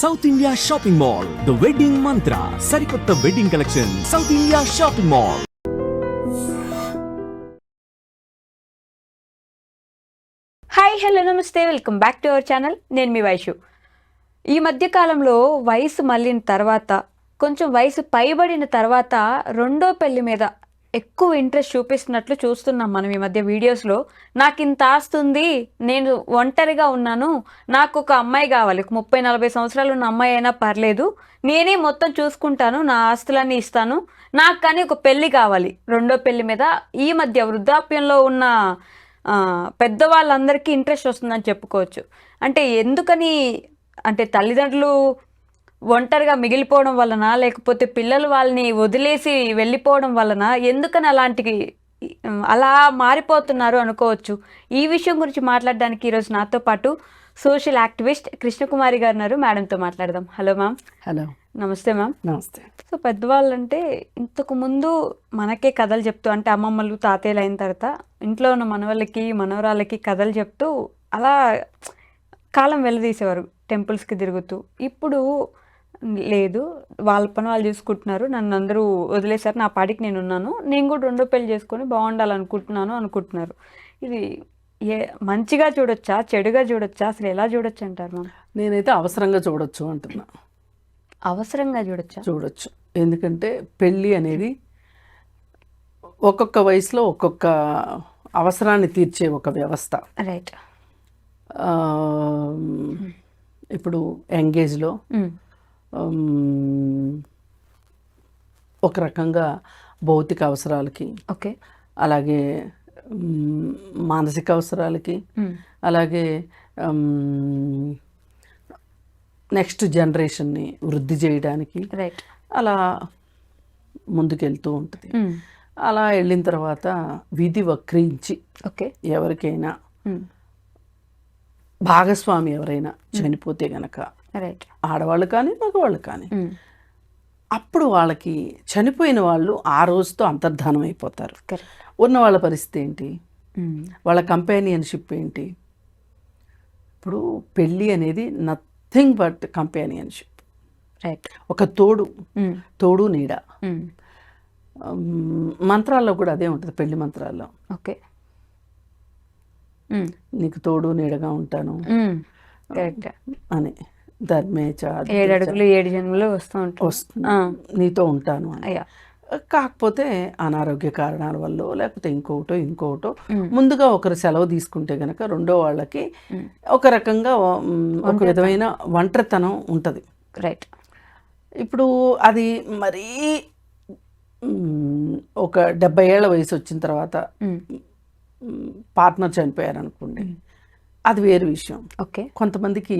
South India shopping mall the wedding mantra సరికొత్త wedding collection South India shopping mall hi hello నమస్తే. Welcome back to our channel నేను మీ వైషు. ఈ మధ్య కాలంలో వయసు మళ్ళిన తర్వాత కొంచెం వయసు పైబడిన తర్వాత రెండో పెళ్ళి మీద ఎక్కువ ఇంట్రెస్ట్ చూపిస్తున్నట్లు చూస్తున్నాం మనం ఈ మధ్య వీడియోస్లో నాకు ఇంత ఆస్తుంది నేను ఒంటరిగా ఉన్నాను నాకు ఒక అమ్మాయి కావాలి. ముప్పై నలభై సంవత్సరాలు ఉన్న అమ్మాయి అయినా పర్లేదు. నేనే మొత్తం చూసుకుంటాను నా ఆస్తులన్నీ ఇస్తాను. నాకు కానీ ఒక పెళ్ళి కావాలి. రెండో పెళ్ళి మీద ఈ మధ్య వృద్ధాప్యంలో ఉన్న పెద్దవాళ్ళందరికీ ఇంట్రెస్ట్ వస్తుందని చెప్పుకోవచ్చు. అంటే ఎందుకని అంటే తల్లిదండ్రులు ఒంటరిగా మిగిలిపోవడం వలన లేకపోతే పిల్లలు వాళ్ళని వదిలేసి వెళ్ళిపోవడం వలన ఎందుకని అలాంటి అలా మారిపోతున్నారు అనుకోవచ్చు. ఈ విషయం గురించి మాట్లాడడానికి ఈరోజు నాతో పాటు సోషల్ యాక్టివిస్ట్ కృష్ణకుమారి గారు ఉన్నారు. మేడంతో మాట్లాడదాం. Hello ma'am. హలో. నమస్తే మ్యామ్. నమస్తే. సో పెద్దవాళ్ళు అంటే ఇంతకు ముందు మనకే కథలు చెప్తూ అంటే అమ్మమ్మలు తాతయ్యలు అయిన తర్వాత ఇంట్లో ఉన్న మనవాళ్ళకి మనవరాళ్ళకి కథలు చెప్తూ అలా కాలం వెళ్ళదీసేవారు టెంపుల్స్కి తిరుగుతూ. ఇప్పుడు లేదు. వాళ్ళ పని వాళ్ళు చూసుకుంటున్నారు. నన్ను అందరూ వదిలేశారు. నా పాటికి నేను ఉన్నాను. నేను కూడా రెండో పెళ్ళి చేసుకొని బాగుండాలనుకుంటున్నాను అనుకుంటున్నారు. ఇది ఏ మంచిగా చూడొచ్చా? చెడుగా చూడొచ్చా? అసలు ఎలా చూడొచ్చు అంటారు మనం నేనైతే అవసరంగా చూడొచ్చు అంటున్నా. అవసరంగా చూడొచ్చా? చూడొచ్చు. ఎందుకంటే పెళ్ళి అనేది ఒక్కొక్క వయసులో ఒక్కొక్క అవసరాన్ని తీర్చే ఒక వ్యవస్థ. రైట్. ఇప్పుడు ఎంగేజ్లో ఒక రకంగా భౌతిక అవసరాలకి ఓకే. అలాగే మానసిక అవసరాలకి అలాగే నెక్స్ట్ జనరేషన్ని వృద్ధి చేయడానికి రైట్. అలా ముందుకెళ్తూ ఉంటుంది. అలా వెళ్ళిన తర్వాత విధి వక్రించి ఓకే. ఎవరికైనా భాగస్వామి ఎవరైనా చనిపోతే గనక రైట్ ఆడవాళ్ళు కానీ మగవాళ్ళు కానీ. అప్పుడు వాళ్ళకి చనిపోయిన వాళ్ళు ఆ రోజుతో అంతర్ధానం అయిపోతారు. ఉన్న వాళ్ళ పరిస్థితి ఏంటి? వాళ్ళ కంపానియన్షిప్ ఏంటి? ఇప్పుడు పెళ్ళి అనేది నథింగ్ బట్ కంపానియన్షిప్ రైట్ ఒక తోడు. తోడు నీడ. మంత్రాల్లో కూడా అదే ఉంటుంది పెళ్ళి మంత్రాల్లో. ఓకే నీకు తోడు నీడగా ఉంటాను. కరెక్ట్ అని. ధర్మేచ ఏడు అడుగులు ఏడు జన్మలు వస్తూ ఉంటాం వస్తుంది ఆ, నీతో ఉంటాను అని. కాకపోతే అనారోగ్య కారణాల వల్ల లేకపోతే ఇంకొకటో ఇంకొకటో ముందుగా ఒకరు సెలవు తీసుకుంటే గనక రెండో వాళ్ళకి ఒక రకంగా ఒక విధమైన ఒంటరితనం ఉంటుంది. రైట్. ఇప్పుడు అది మరీ ఒక డెబ్బై ఏళ్ళ వయసు వచ్చిన తర్వాత పార్ట్నర్ చనిపోయారు అనుకోండి అది వేరు విషయం. ఓకే. కొంతమందికి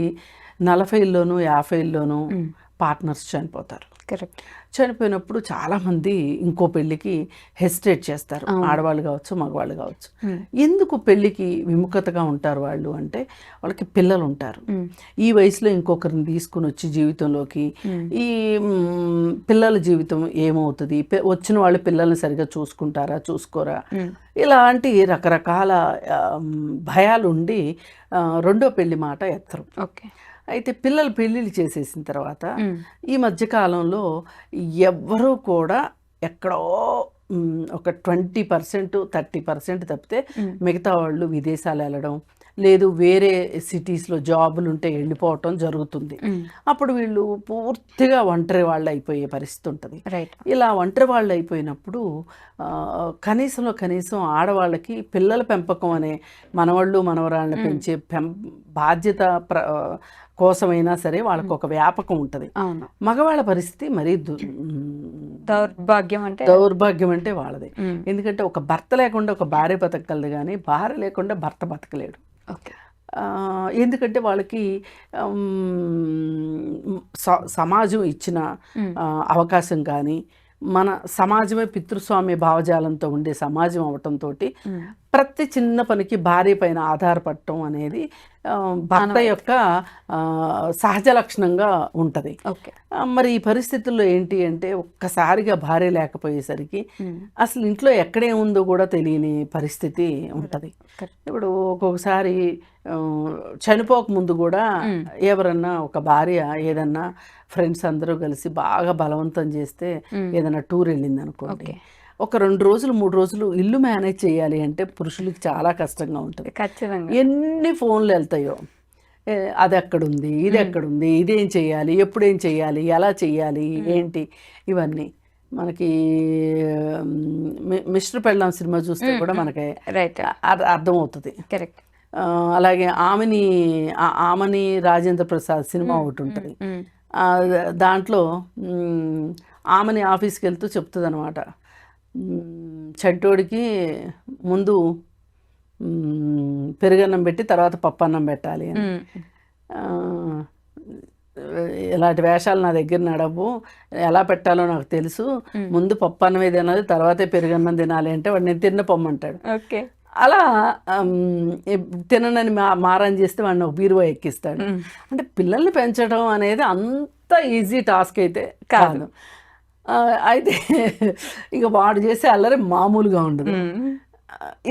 నలభైల్లోనూ యాభైల్లోనూ పార్ట్నర్స్ చనిపోతారు. కరెక్ట్. చనిపోయినప్పుడు చాలామంది ఇంకో పెళ్ళికి హెసిటేట్ చేస్తారు. ఆడవాళ్ళు కావచ్చు మగవాళ్ళు కావచ్చు. ఎందుకు పెళ్ళికి విముఖతగా ఉంటారు వాళ్ళు అంటే వాళ్ళకి పిల్లలు ఉంటారు ఈ వయసులో ఇంకొకరిని తీసుకుని వచ్చి జీవితంలోకి ఈ పిల్లల జీవితం ఏమవుతుంది? వచ్చిన వాళ్ళు పిల్లల్ని సరిగా చూసుకుంటారా చూసుకోరా? ఇలాంటి రకరకాల ఆ, మ్, భయాలు ఉండి ఆ, రెండో పెళ్ళి మాట ఎత్తరు. ఓకే. అయితే పిల్లలు పెళ్ళిళ్ళు చేసేసిన తర్వాత ఈ మధ్య కాలంలో ఎవ్వరూ కూడా ఎక్కడో ఒక ట్వంటీ పర్సెంట్ థర్టీ పర్సెంట్ తప్పితే మిగతా వాళ్ళు విదేశాలు వెళ్ళడం లేదు వేరే సిటీస్లో జాబులు ఉంటే వెళ్ళిపోవటం జరుగుతుంది. అప్పుడు వీళ్ళు పూర్తిగా ఒంటరి వాళ్ళు అయిపోయే పరిస్థితి ఉంటుంది. రైట్ ఇలా ఒంటరి వాళ్ళు అయిపోయినప్పుడు కనీసంలో కనీసం ఆడవాళ్ళకి పిల్లల పెంపకం అనే మనవాళ్ళు మనవరాళ్ళని పెంచే పెం బాధ్యత ప్ర కోసమైనా సరే వాళ్ళకు ఒక వ్యాపకం ఉంటుంది. మగవాళ్ళ పరిస్థితి మరీ దౌర్భాగ్యం అంటే దౌర్భాగ్యం అంటే వాళ్ళది. ఎందుకంటే ఒక భర్త లేకుండా ఒక భార్య బతకగలదు కానీ భార్య లేకుండా భర్త బతకలేడు. ఎందుకంటే వాళ్ళకి సమాజం ఇచ్చిన అవకాశం కానీ మన సమాజమే పితృస్వామ్య భావజాలంతో ఉండే సమాజం అవటంతో ప్రతి చిన్న పనికి భార్య పైన ఆధారపడటం అనేది భర్త యొక్క సహజ లక్షణంగా ఉంటుంది. ఓకే. మరి ఈ పరిస్థితుల్లో ఏంటి అంటే ఒక్కసారిగా భార్య లేకపోయేసరికి అసలు ఇంట్లో ఎక్కడేముందో కూడా తెలియని పరిస్థితి ఉంటుంది. ఇప్పుడు ఒక్కొక్కసారి చనిపోక ముందు కూడా ఎవరన్నా ఒక భార్య ఏదన్నా ఫ్రెండ్స్ అందరూ కలిసి బాగా బలవంతం చేస్తే ఏదైనా టూర్ వెళ్ళింది అనుకోండి. ఒక రెండు రోజులు మూడు రోజులు ఇల్లు మేనేజ్ చేయాలి అంటే పురుషులకి చాలా కష్టంగా ఉంటుంది. ఖచ్చితంగా. ఎన్ని ఫోన్లు వెళ్తాయో. అది ఎక్కడుంది ఇది ఎక్కడుంది ఇదేం చేయాలి ఎప్పుడేం చేయాలి ఎలా చేయాలి ఏంటి ఇవన్నీ. మనకి మిస్టర్ పెళ్ళాం సినిమా చూస్తే కూడా మనకి రైట్. అర్- అర్థమవుతుంది. కరెక్ట్. అలాగే ఆమెని ఆమెని రాజేంద్ర ప్రసాద్ సినిమా ఒకటి ఉంటుంది. దాంట్లో ఆమెని ఆఫీస్కి వెళ్తూ చెప్తుంది అనమాట చంటోడికి ముందు పెరుగన్నం పెట్టి తర్వాత పప్పన్నం పెట్టాలి అని. ఇలాంటి వేషాలు నా దగ్గర నడవు. ఎలా పెట్టాలో నాకు తెలుసు. ముందు పప్పు అన్నమే తినాలి తర్వాతే పెరుగన్నం తినాలి అంటే వాడు నేను తిన్న పొమ్మంటాడు. ఓకే. అలా తిననని మా మారం చేస్తే వాడిని ఒక బీరువా ఎక్కిస్తాడు. అంటే పిల్లల్ని పెంచడం అనేది అంత ఈజీ టాస్క్ అయితే కాదు. అయితే ఇక వాడు చేసే అల్లరి మామూలుగా ఉండదు.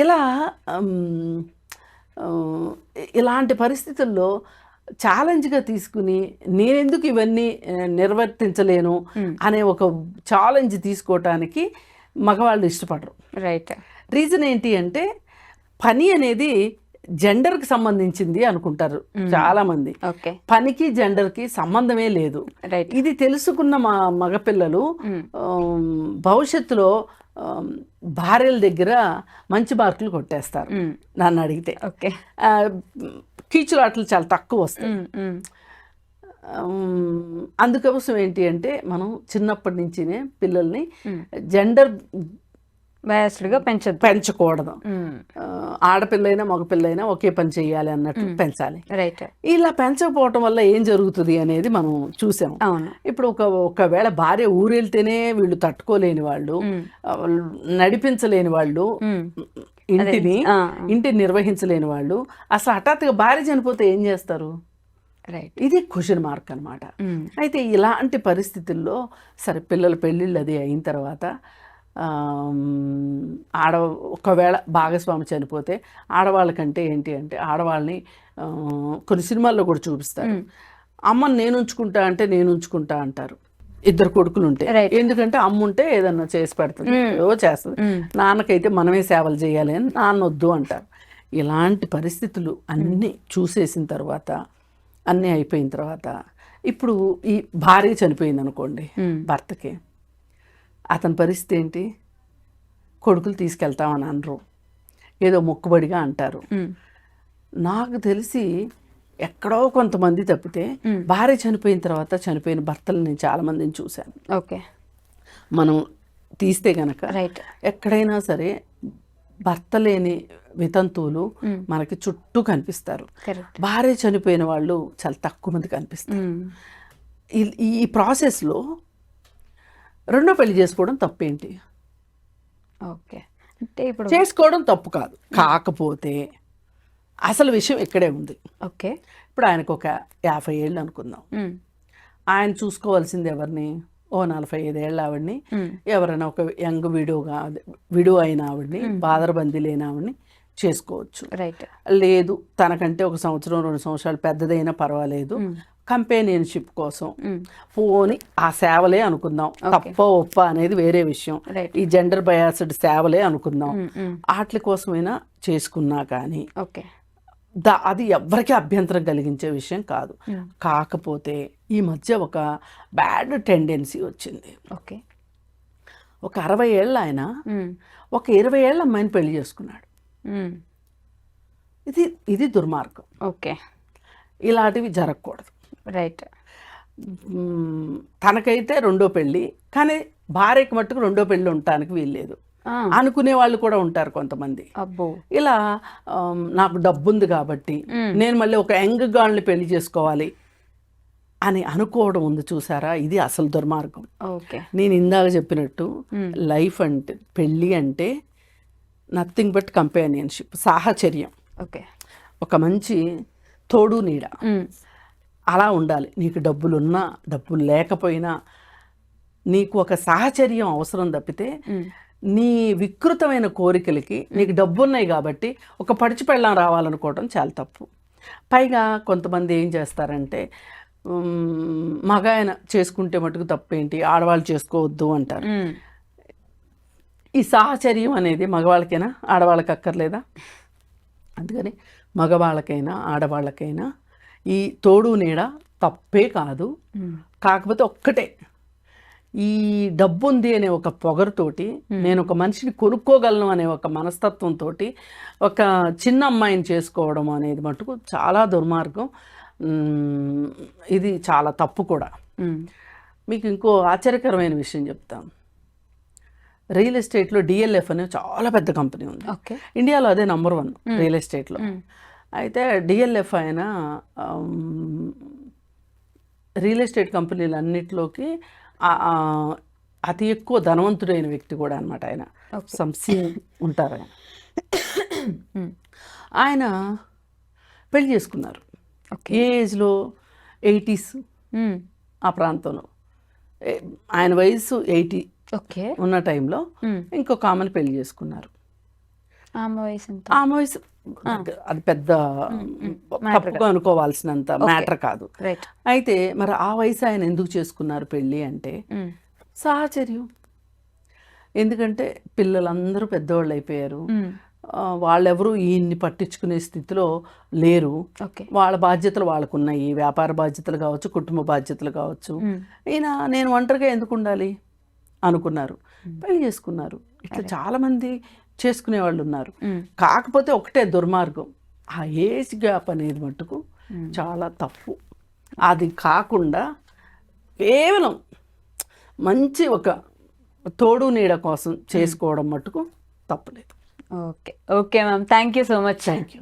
ఇలా ఇలాంటి పరిస్థితుల్లో ఛాలెంజ్గా తీసుకుని నేనెందుకు ఇవన్నీ నిర్వర్తించలేను అనే ఒక ఛాలెంజ్ తీసుకోవటానికి మగవాళ్ళు ఇష్టపడరు. రైట్. రీజన్ ఏంటి అంటే పని అనేది జెండర్కి సంబంధించింది అనుకుంటారు చాలా మంది పనికి జెండర్కి సంబంధమే లేదు. ఇది తెలుసుకున్న మా మగపిల్లలు భవిష్యత్తులో భార్యల దగ్గర మంచి మార్కులు కొట్టేస్తారు నన్ను అడిగితే. కీచులాటలు చాలా తక్కువ వస్తాయి. అందుకోసం ఏంటి అంటే మనం చిన్నప్పటి నుంచినే పిల్లల్ని జెండర్ బయాస్డ్గా పెంచొద్దు. పెంచకూడదు. ఆడపిల్లైనా మగపిల్లైనా ఒకే పని చేయాలి అన్నట్టు పెంచాలి. రైట్. ఇలా పెంచకపోవటం వల్ల ఏం జరుగుతుంది అనేది మనం చూసాం. ఇప్పుడు ఒక ఒకవేళ భార్య ఊరెళ్తేనే వీళ్ళు తట్టుకోలేని వాళ్ళు నడిపించలేని వాళ్ళు ఇంటిని ఇంటిని నిర్వహించలేని వాళ్ళు అసలు హఠాత్తుగా భార్య చనిపోతే ఏం చేస్తారు? రైట్. ఇది క్వశ్చన్ మార్క్ అనమాట అయితే ఇలాంటి పరిస్థితుల్లో సరే పిల్లల పెళ్ళిళ్ళు అది అయిన తర్వాత ఆడ ఒకవేళ భాగస్వామి చనిపోతే ఆడవాళ్ళకంటే ఏంటి అంటే ఆడవాళ్ళని కొన్ని సినిమాల్లో కూడా చూపిస్తారు. అమ్మని నేను ఉంచుకుంటా అంటే నేను ఉంచుకుంటా అంటారు. ఇద్దరు కొడుకులు ఉంటే. Right. ఎందుకంటే అమ్మ ఉంటే ఏదన్నా చేసి పెడుతుంది. ఏవో చేస్తుంది. నాన్నకైతే మనమే సేవలు చేయాలి అని నాన్న వద్దు అంటారు. ఇలాంటి పరిస్థితులు అన్నీ చూసేసిన తర్వాత అన్నీ అయిపోయిన తర్వాత ఇప్పుడు ఈ భార్య చనిపోయింది అనుకోండి భర్తకి అతని పరిస్థితి ఏంటి? కొడుకులు తీసుకెళ్తామని అనరు. ఏదో మొక్కుబడిగా అంటారు. నాకు తెలిసి ఎక్కడో కొంతమంది తప్పితే భార్య చనిపోయిన తర్వాత చనిపోయిన భర్తలు నేను చాలా మందిని చూశాను. ఓకే. మనం తీస్తే గనక రైట్ ఎక్కడైనా సరే భర్త లేని వితంతువులు మనకి చుట్టూ కనిపిస్తారు. భార్య చనిపోయిన వాళ్ళు చాలా తక్కువ మంది కనిపిస్తారు. ఈ- ఈ ప్రాసెస్లో రెండో పెళ్ళి చేసుకోవడం తప్పేంటి? ఓకే. అంటే ఇప్పుడు చేసుకోవడం తప్పు కాదు. కాకపోతే అసలు విషయం ఇక్కడే ఉంది. ఓకే. ఇప్పుడు ఆయనకు ఒక యాభై ఏళ్ళు అనుకుందాం. ఆయన చూసుకోవాల్సింది ఎవరిని? ఓ నలభై ఐదేళ్ళ ఆవిడ్ని. ఎవరైనా ఒక యంగ్ విడోగా విడో అయిన ఆవిడ్ని బాదరబందీ లేని ఆవిడ్ని చేసుకోవచ్చు. రైట్. లేదు తనకంటే ఒక సంవత్సరం రెండు సంవత్సరాలు పెద్దదైనా పర్వాలేదు. కంపెనీన్షిప్ కోసం పోని ఆ సేవలే అనుకుందాం. తప్ప ఒప్ప అనేది వేరే విషయం. ఈ జెండర్ బయాస్డ్ సేవలే అనుకుందాం. వాటి కోసమైనా చేసుకున్నా కానీ ఓకే. దా అది ఎవ్వరికీ అభ్యంతరం కలిగించే విషయం కాదు. కాకపోతే ఈ మధ్య ఒక బ్యాడ్ టెండెన్సీ వచ్చింది. ఓకే. ఒక అరవై ఏళ్ళ ఆయన ఒక ఇరవై ఏళ్ళ అమ్మాయిని పెళ్ళి చేసుకున్నాడు. ఇది ఇది దుర్మార్గం. ఓకే. ఇలాంటివి జరగకూడదు. రైట్. తనకైతే రెండో పెళ్ళి కానీ భార్యకి మట్టుకు రెండో పెళ్ళి ఉండటానికి వీల్లేదు. అనుకునే వాళ్ళు కూడా ఉంటారు కొంతమంది. అబ్బో. ఇలా నాకు డబ్బు ఉంది కాబట్టి నేను మళ్ళీ ఒక యంగ్ గాల్ని పెళ్ళి చేసుకోవాలి అని అనుకోవడం ఉంది చూసారా? ఇది అసలు దుర్మార్గం. ఓకే. నేను ఇందాక చెప్పినట్టు లైఫ్ అంటే పెళ్ళి అంటే నథింగ్ బట్ కంపానియన్షిప్ సాహచర్యం. ఓకే. ఒక మంచి తోడు నీడ. అలా ఉండాలి. నీకు డబ్బులున్నా డబ్బులు లేకపోయినా నీకు ఒక సాహచర్యం అవసరం తప్పితే నీ వికృతమైన కోరికలకి నీకు డబ్బున్నాయి కాబట్టి ఒక పడిచి పెళ్ళం రావాలనుకోవడం చాలా తప్పు. పైగా కొంతమంది ఏం చేస్తారంటే మగ ఆయన చేసుకుంటే మటుకు తప్పేంటి? ఆడవాళ్ళు చేసుకోవద్దు అంటారు. ఈ సాహచర్యం అనేది మగవాళ్ళకైనా ఆడవాళ్ళకి అక్కర్లేదా? అందుకని మగవాళ్ళకైనా ఆడవాళ్ళకైనా ఈ తోడు నీడ తప్పే కాదు. కాకపోతే ఒక్కటే. ఈ డబ్బు ఉంది అనే ఒక పొగరుతోటి నేను ఒక మనిషిని కొనుక్కోగలను అనే ఒక మనస్తత్వంతో ఒక చిన్న అమ్మాయిని చేసుకోవడం అనేది మటుకు చాలా దుర్మార్గం. ఇది చాలా తప్పు కూడా. మీకు ఇంకో ఆశ్చర్యకరమైన విషయం చెప్తాను రియల్ ఎస్టేట్లో డిఎల్ఎఫ్ అనే చాలా పెద్ద కంపెనీ ఉంది. ఓకే. ఇండియాలో అదే నంబర్ వన్ రియల్ ఎస్టేట్లో. అయితే డిఎల్ఎఫ్ ఆయన రియల్ ఎస్టేట్ కంపెనీలన్నిటిలోకి ఆ- ఆ అతి ఎక్కువ ధనవంతుడైన వ్యక్తి కూడా అనమాట ఆయన. సంసి ఉంటారు ఆయన. ఉమ్. ఆయన పెళ్ళి చేసుకున్నారు. ఏ ఏజ్లో? ఎయిటీస్. ఉమ్. ఆ ప్రాంతంలో. ఆయన వయసు ఎయిటీ ఓకే. ఉన్న టైంలో ఉమ్. ఇంకొక ఆమెను పెళ్ళి చేసుకున్నారు. ఆమె వయసు ఆమె వయసు అది పెద్ద తప్పుగా అనుకోవాల్సినంత మ్యాటర్ కాదు. అయితే మరి ఆ వయసు ఆయన ఎందుకు చేసుకున్నారు పెళ్ళి అంటే. సాహచర్యం. ఎందుకంటే పిల్లలందరూ పెద్దవాళ్ళు అయిపోయారు. వాళ్ళెవరూ ఈయన్ని పట్టించుకునే స్థితిలో లేరు. వాళ్ళ బాధ్యతలు వాళ్ళకు ఉన్నాయి వ్యాపార బాధ్యతలు కావచ్చు కుటుంబ బాధ్యతలు కావచ్చు. ఈయన నేను ఒంటరిగా ఎందుకు ఉండాలి? అనుకున్నారు. పెళ్ళి చేసుకున్నారు. ఇట్లా చాలా మంది చేసుకునే వాళ్ళు ఉన్నారు. కాకపోతే ఒకటే దుర్మార్గం. ఆ ఏజ్ గ్యాప్ అనేది మట్టుకు చాలా తప్పు. అది కాకుండా కేవలం మంచి ఒక తోడు నీడ కోసం చేసుకోవడం మట్టుకు తప్పులేదు. Okay. Okay ma'am. Thank you so much. Thank you.